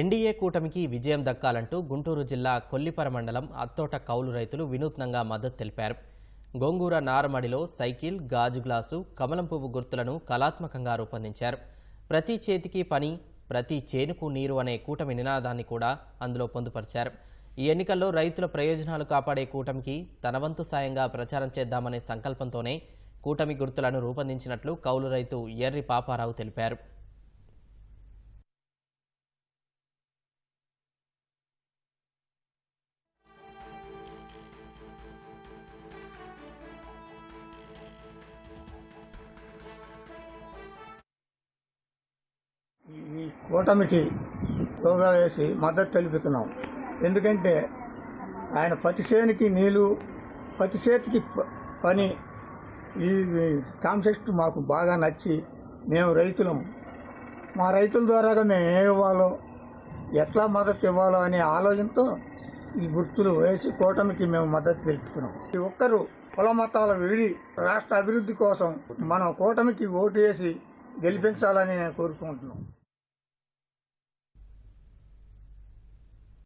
NDA కూటమికి విజయం దక్కాలంటూ గుంటూరు జిల్లా కొల్లిపర మండలం అత్తోట కౌలు రైతులు వినూత్నంగా మద్దతు తెలిపారు. గోంగూర నారమడిలో సైకిల్ గాజు గ్లాసు కమలం పువ్వు గుర్తులను కళాత్మకంగా రూపొందించారు. ప్రతి చేతికి పని ప్రతి చేనుకు నీరు అనే కూటమి నినాదాన్ని కూడా అందులో పొందుపరిచారు. ఈ ఎన్నికల్లో రైతుల ప్రయోజనాలు కాపాడే కూటమికి తన వంతు సాయంగా ప్రచారం చేద్దామనే సంకల్పంతోనే కూటమి గుర్తులను రూపొందించినట్లు కౌలు రైతు ఎర్రి పాపారావు తెలిపారు. కూటమికి యోగా వేసి మద్దతు తెలుపుతున్నాం. ఎందుకంటే ఆయన ప్రతి చేనికి నీళ్ళు ప్రతి చేతికి ప- పని ఈ కాన్సెప్ట్ మాకు బాగా నచ్చి మేము రైతులం. మా రైతుల ద్వారాగా మేము ఏమి ఇవ్వాలో ఎట్లా మద్దతు ఇవ్వాలో అనే ఆలోచనతో ఈ గుర్తులు వేసి కూటమికి మేము మద్దతు తెలుపుతున్నాం. ప్రతి ఒక్కరు కుల మతాల విడి రాష్ట్ర అభివృద్ధి కోసం మనం కూటమికి ఓటు వేసి గెలిపించాలని నేను కోరుకుంటున్నాం